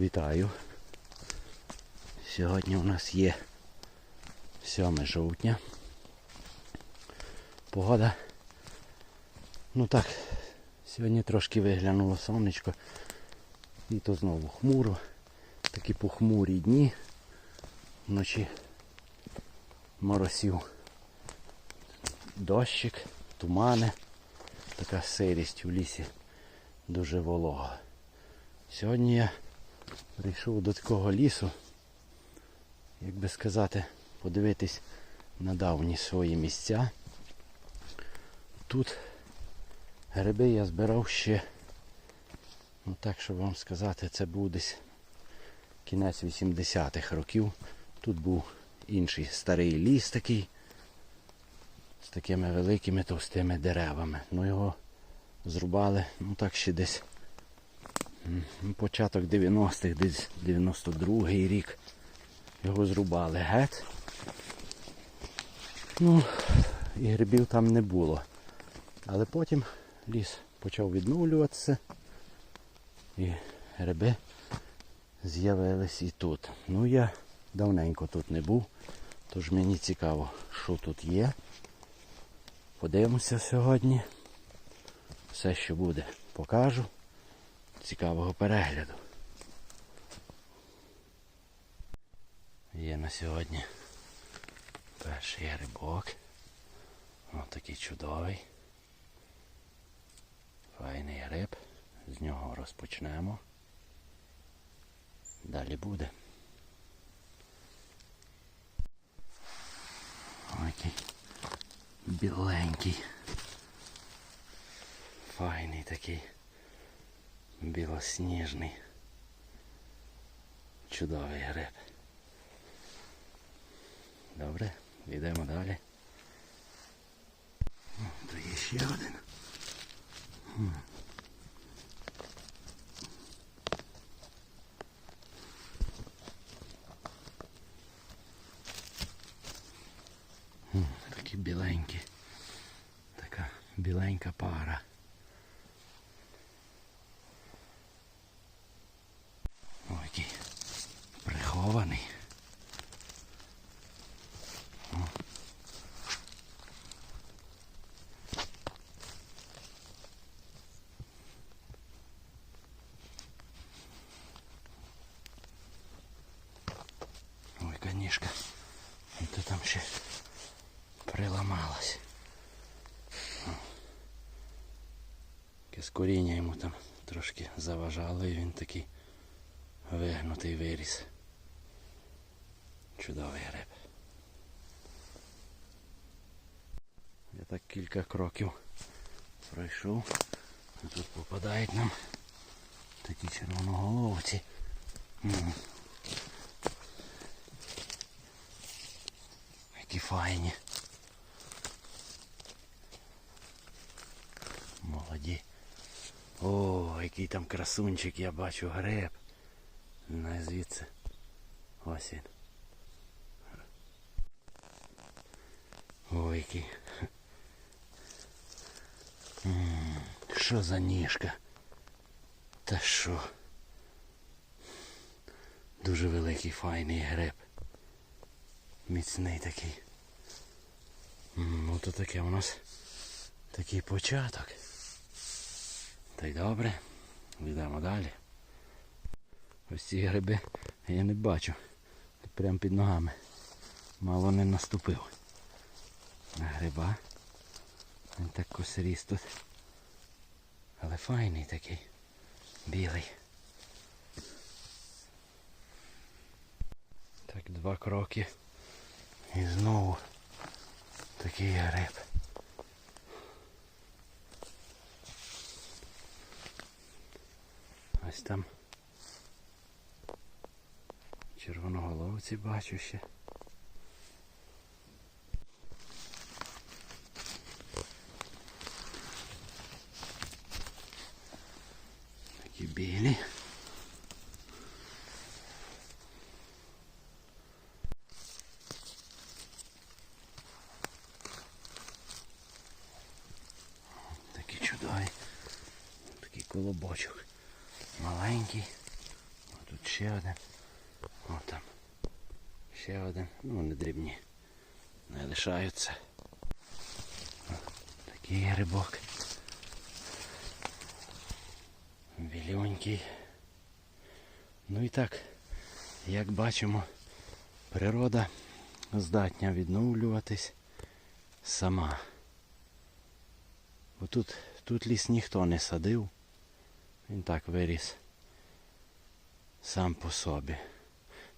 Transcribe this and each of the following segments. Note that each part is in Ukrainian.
Вітаю. Сьогодні у нас є 7 жовтня. Погода. Ну так, сьогодні трошки виглянуло сонечко. І то знову хмуро. Такі похмурі дні. Вночі моросів дощик, тумани. Така сирість у лісі дуже волога. Сьогодні я прийшов до такого лісу, як би сказати, подивитись на давні свої місця. Тут гриби я збирав ще, ну так, щоб вам сказати, це був десь кінець 80-х років. Тут був інший старий ліс такий з такими великими товстими деревами. Ну його зрубали, ну так ще десь початок 90-х, десь 92-й рік. Його зрубали геть. Ну, і грибів там не було. Але потім ліс почав відновлюватися. І гриби з'явились і тут. Ну я давненько тут не був, тож мені цікаво, що тут є. Подивимося сьогодні. Все, що буде, покажу. Цікавого перегляду. Є на сьогодні перший грибок. Ось такий чудовий. Файний гриб. З нього розпочнемо. Далі буде. Ой, який біленький. Файний такий. Білосніжний. Чудовий гриб. Добре, йдемо далі. О, є ще один. Такі біленькі. Така біленька пара. Ой, який прихований. О. Ой, конішка. То там ще приламалась. Якесь коріння йому там трошки заважало і він такий вигнутий виріс. Чудовий гриб. Я так кілька кроків пройшов. І тут попадають нам такі червоноголовці. Які файні. Молоді. О, який там красунчик, я бачу гриб. Не звідси. Ось він. Ой, який. Що за ніжка? Та що? Дуже великий файний гриб. Міцний такий. Ну то таке у нас такий початок. Та й добре. Йдемо далі. Ось ці гриби я не бачу. Прямо під ногами. Мало не наступив. На гриба. Він так косиріс тут. Але файний такий. Білий. Так, два кроки. І знову такий гриб. Ось там червоноголовці бачу ще. Такі білі. Такий чудовий. Такий колобочок. Маленький. А тут ще один. О там. Ще один. Ну вони дрібні. Не лишаються. О, Такий грибок. Білюнький. Ну і так, як бачимо, природа здатна відновлюватись сама. Бо тут, тут ліс ніхто не садив. Він так виріс сам по собі.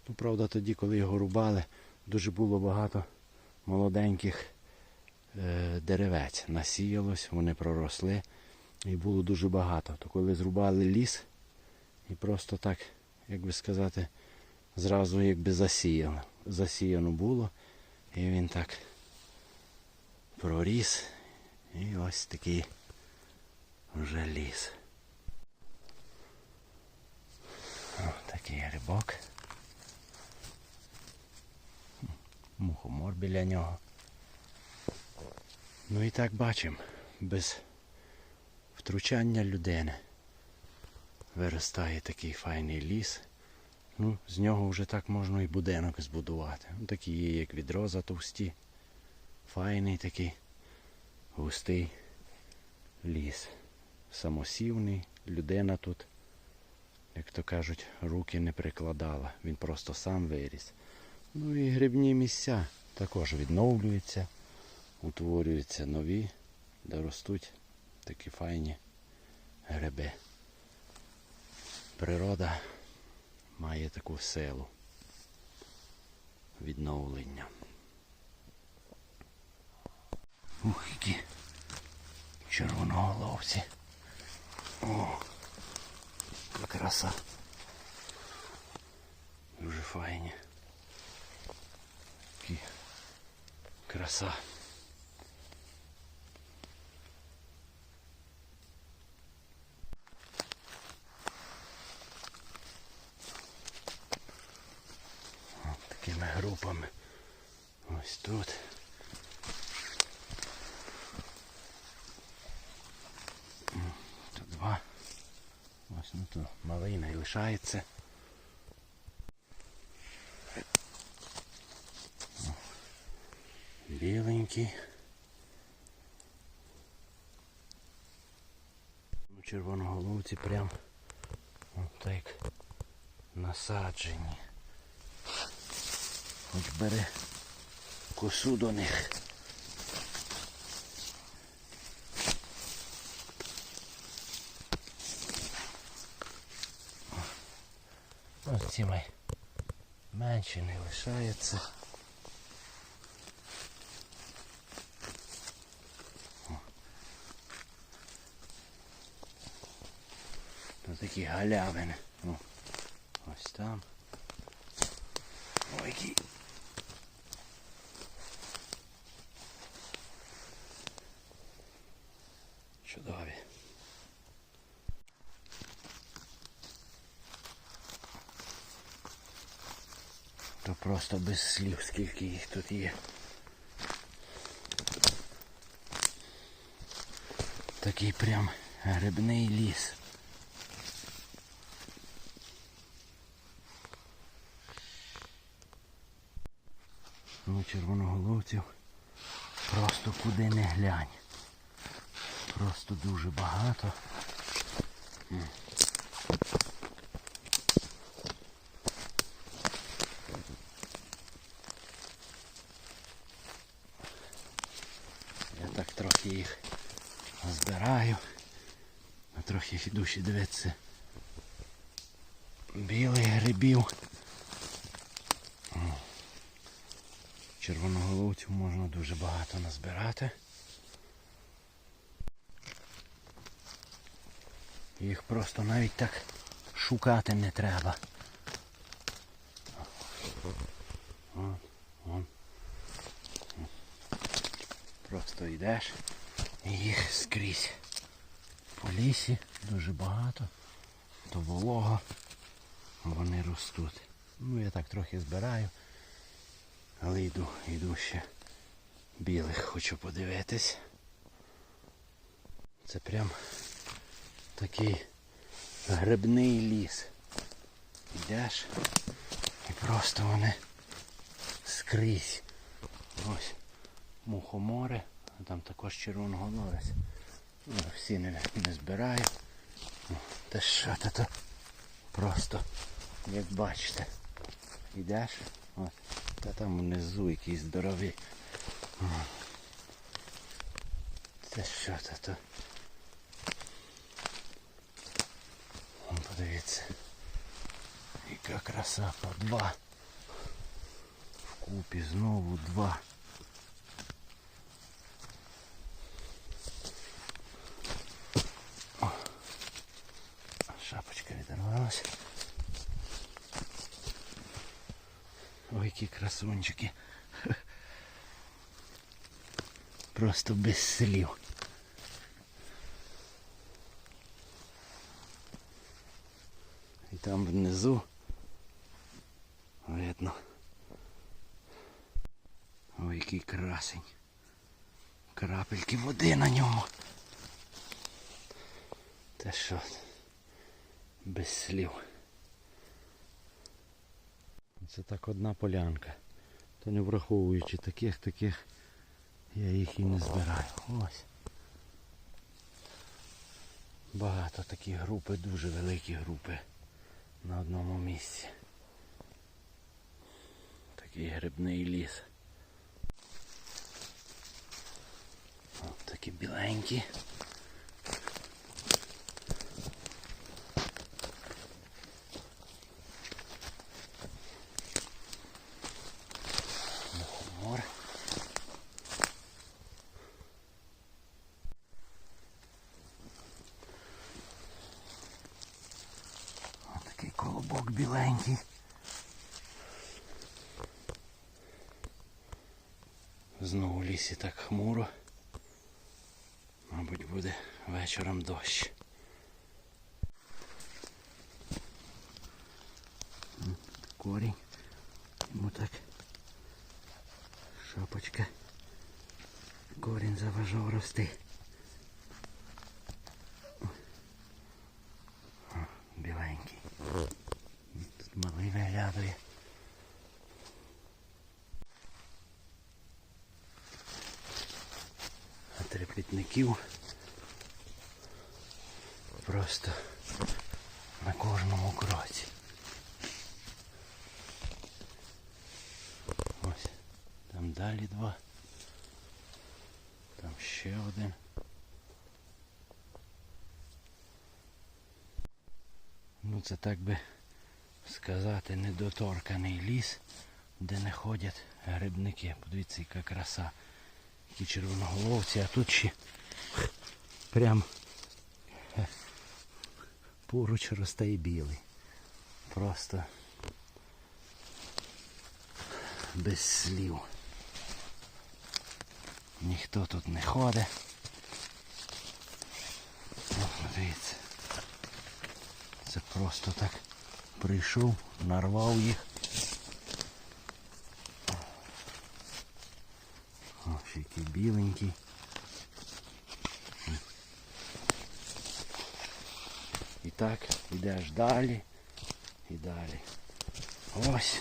Ну, правда, тоді, коли його рубали, дуже було багато молоденьких е, деревець. Насіялось, вони проросли і було дуже багато. То коли зрубали ліс і просто так, як би сказати, зразу якби засіяно. Засіяно було. І він так проріс. І ось такий вже ліс. Такий грибок. Мухомор біля нього. Ну і так бачимо, без втручання людини виростає такий файний ліс. Ну, з нього вже так можна і будинок збудувати. Ну, такі є, як відро затовсті. Файний такий густий ліс. Самосівний, людина тут, як то кажуть, руки не прикладала. Він просто сам виріс. Ну і грибні місця також відновлюються, утворюються нові, де ростуть такі файні гриби. Природа має таку силу відновлення. Ух, які червоноголовці. О, краса. Дуже файні. Краса. От такими групами. Ось тут. Тут два. Ось ну то малий не лишається. Біленький. Ну, червоноголовці прям от так насаджені. Хоч бери косу до них. Ось ці май менші не лишається. Тут такі галявини. Ось там. Ой, який. Чудові. То просто без слів, скільки їх тут є. Такий прям грибний ліс. Ну, червоноголовців просто куди не глянь. Просто дуже багато. М. Я так трохи їх збираю. А душі дивитися. Білих грибів. Червоноголовців можна дуже багато назбирати. Їх просто навіть так шукати не треба. О, о. Просто йдеш і їх скрізь. По лісі дуже багато, то волого вони ростуть. Ну я так трохи збираю, але йду, йду ще білих хочу подивитись. Це прям такий грибний ліс. Йде Йдеш. І просто вони скрізь. Ось мухомори, а там також червоноголовець. Ну, всі не, не збираю. Та що то то просто, як бачите, йдеш, от, та там внизу якийсь здоровий. Це що то то? Подивіться. Яка краса по два. Вкупі знову два. О. Шапочка відірвалася. Ой, які красунчики. Просто без слів. І там внизу видно. Ой, який красень. Крапельки води на ньому. Та що? Без слів. Це так одна полянка. То не враховуючи таких, таких я їх і не збираю. Ось. Багато такі групи, дуже великі групи на одному місці. Такий грибний ліс. От такі біленькі. Мухомор. Ось такий колобок біленький. Знову в лісі так хмуро. Мабуть, буде вечором дощ. Корінь. Йому так шапочка. Корінь заважав рости. О, Біленький. Тут малий виглядає. А трепетників просто на кожному кроці. Ось. Там далі два. Там ще один. Ну це так би сказати недоторканий ліс, де не ходять грибники. Подивіться, яка краса. Які червоноголовці, а тут ще прям е, поруч росте і білий. Просто без слів. Ніхто тут не ходить. Дивіться. Це просто так прийшов, нарвав їх. О, який біленький. Так, йдеш далі і далі. Ось.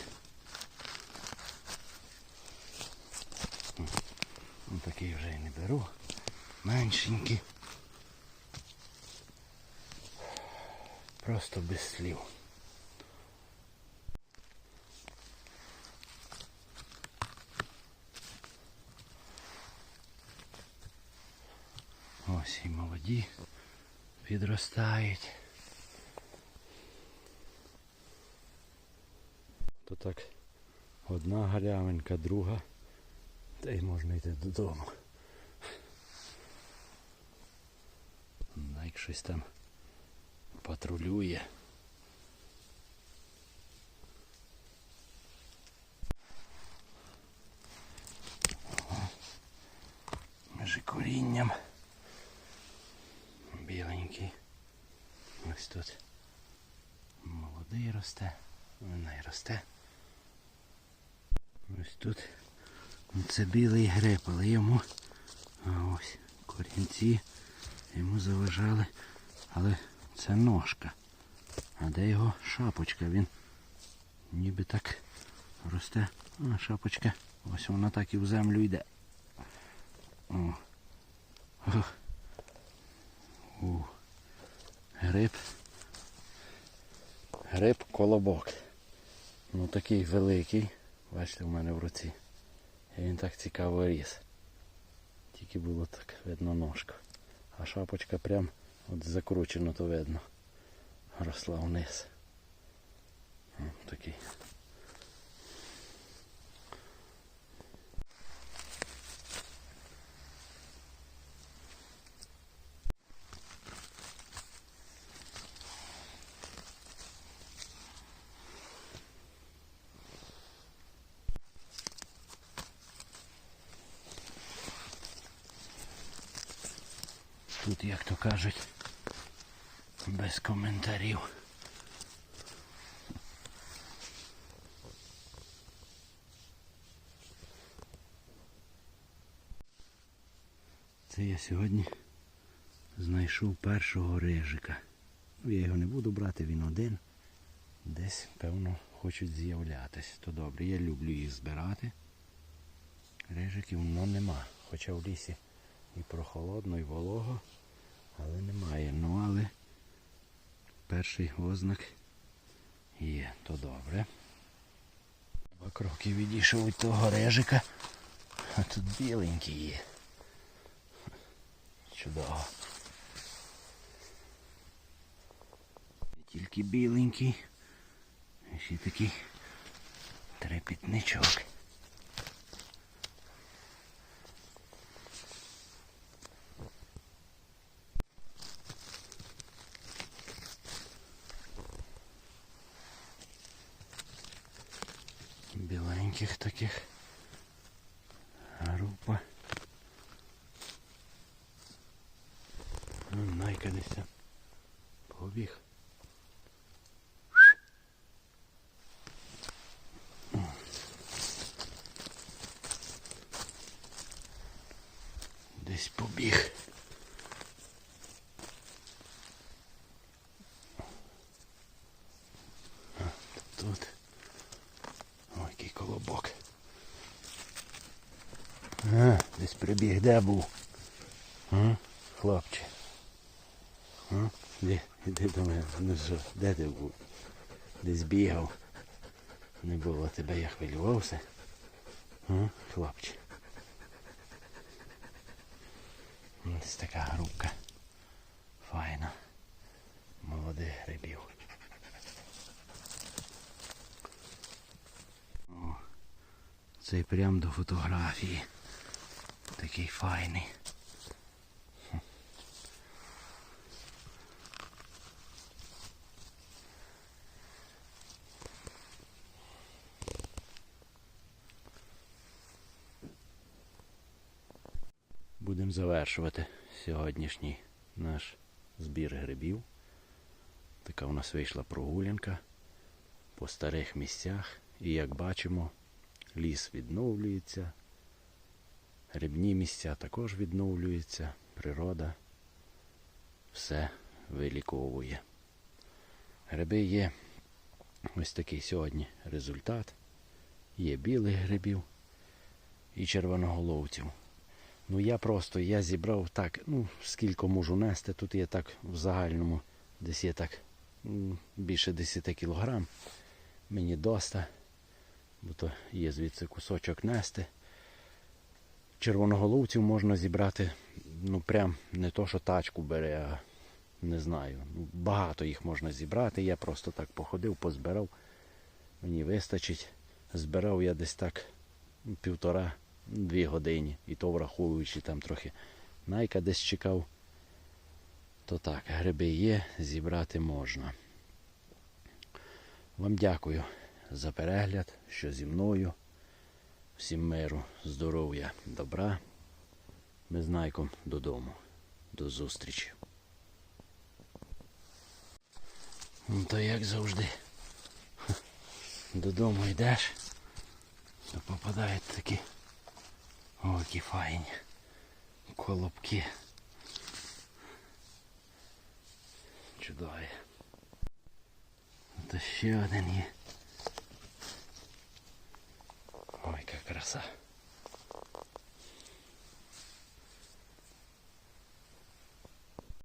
Ну, такий вже і не беру. Меншенький. Просто без слів. Ось і молоді підростають. Так одна галявинка, друга. Та й можна йти додому. Як щось там патрулює. Між корінням. Біленький. Ось тут молодий росте. Вона й росте. Тут це білий гриб, але йому ось корінці йому заважали. Але це ножка. А де його шапочка? Він ніби так росте а, шапочка. Ось вона так і в землю йде. О. Ух. У. Гриб. Гриб колобок. Ну такий великий. Бачите, в мене в руці. І він так цікаво ріс. Тільки було так видно ножка. А шапочка прям от закручено, то видно. Росла вниз. О, такий. Тут, як то кажуть, без коментарів. Це я сьогодні знайшов першого рижика. Ну, я його не буду брати, він один. Десь, певно, хочуть з'являтись. То добре, я люблю їх збирати. Рижиків ну, нема. Хоча в лісі і прохолодно, і волого, але немає. Ну але перший ознак є, то добре. Два кроки відійшов від того режика, а тут біленький є. Чудово. Тільки біленький, ще такий трепітничок. Біленьких таких група. Ну, найка десь там побіг. Десь побіг. А, Тут. Ой, який колобок. А, десь прибіг, де був? А, хлопче. А? Де, де до мене? Що, де ти був? Десь бігав. Не було тебе, я хвилювався. А, хлопче. Ось така групка. Файна. Молодих грибів. Цей прям до фотографії. Такий файний. Будемо завершувати сьогоднішній наш збір грибів. Така у нас вийшла прогулянка по старих місцях. І як бачимо, ліс відновлюється, грибні місця також відновлюються, природа все виліковує. Гриби є ось такий сьогодні результат. Є білих грибів і червоноголовців. Ну я просто я зібрав так, ну скільки можу нести. Тут є так в загальному, десь є так більше 10 кілограм. Мені доста, бо то є звідси кусочок нести. Червоноголовців можна зібрати, ну прям не то, що тачку бере, а не знаю. Багато їх можна зібрати. Я просто так походив, позбирав. Мені вистачить. Збирав я десь так півтора-дві години. І то враховуючи там трохи найка десь чекав. То так, гриби є, зібрати можна. Вам дякую за перегляд, що зі мною. Всім миру, здоров'я, добра. Ми з Найком додому. До зустрічі. Ну то як завжди. Додому йдеш, то попадають такі о, які файні колобки. Чудові. Та ще один є. 毎回からさ